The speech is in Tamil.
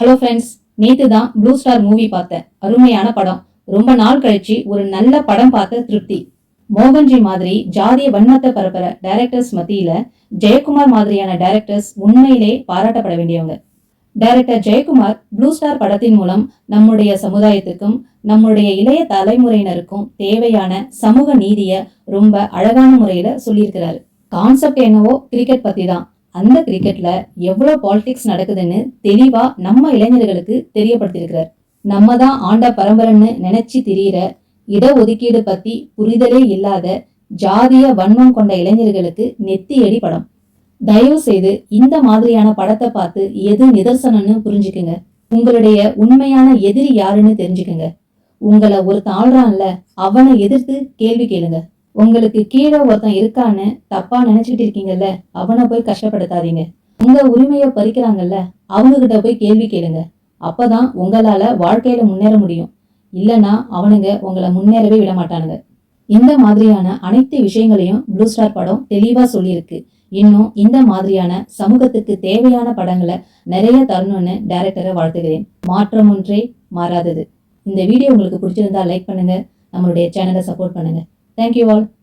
ஹலோ ஃப்ரெண்ட்ஸ் நேத்து தான் ப்ளூ ஸ்டார் மூவி பார்த்தேன். அருமையான படம். ரொம்ப நாள் கழிச்சு ஒரு நல்ல படம் பார்த்த திருப்தி. மோகன்ஜி மாதிரி ஜாதிய வன்மத்தை பரப்புற டைரக்டர்ஸ் மத்தியில ஜெயக்குமார் மாதிரியான டைரக்டர்ஸ் உண்மையிலே பாராட்டப்பட வேண்டியவங்க. டைரக்டர் ஜெயக்குமார் ப்ளூ ஸ்டார் படத்தின் மூலம் நம்முடைய சமுதாயத்துக்கும் நம்முடைய இளைய தலைமுறையினருக்கும் தேவையான சமூக நீதிய ரொம்ப அழகான முறையில சொல்லியிருக்கிறாரு. கான்செப்ட் என்னவோ கிரிக்கெட் பத்தி தான் அந்த கிரிக்கெட்ல எவ்வளவு பாலிடிக்ஸ் நடக்குதுன்னு தெளிவா நம்ம இளைஞர்களுக்கு தெரியப்படுத்தியிருக்கிறார். நம்ம தான் ஆண்ட பரம்பரைன்னு நினைச்சு திரியிற இட ஒதுக்கீடு பத்தி புரிதலே இல்லாத ஜாதிய வன்மம் கொண்ட இளைஞர்களுக்கு நெத்தியடி படம். தயவு செய்து இந்த மாதிரியான படத்தை பார்த்து எது நிதர்சனம்னு புரிஞ்சுக்குங்க. உங்களுடைய உண்மையான எதிரி யாருன்னு தெரிஞ்சுக்குங்க. உங்களை ஒரு தாழ்றான்ல அவனை எதிர்த்து கேள்வி கேளுங்க. உங்களுக்கு கீழே ஒருத்தன் இருக்கான்னு தப்பா நினைச்சிட்டு இருக்கீங்கல்ல அவனை போய் கஷ்டப்படுத்தாதீங்க. உங்க உரிமையை பறிக்கிறாங்கல்ல அவங்க கிட்ட போய் கேள்வி கேளுங்க. அப்பதான் உங்களால வாழ்க்கையில முன்னேற முடியும். இல்லனா அவனுங்க உங்களை முன்னேறவே விட மாட்டானுங்க. இந்த மாதிரியான அனைத்து விஷயங்களையும் ப்ளூ ஸ்டார் படம் தெளிவா சொல்லியிருக்கு. இன்னும் இந்த மாதிரியான சமூகத்துக்கு தேவையான படங்களை நிறைய தரணும்னு டைரக்டரை வாழ்த்துகிறேன். மாற்றம் ஒன்றே மாறாதது. இந்த வீடியோ உங்களுக்கு பிடிச்சிருந்தா லைக் பண்ணுங்க. நம்மளுடைய சேனலை சப்போர்ட் பண்ணுங்க. Thank you all.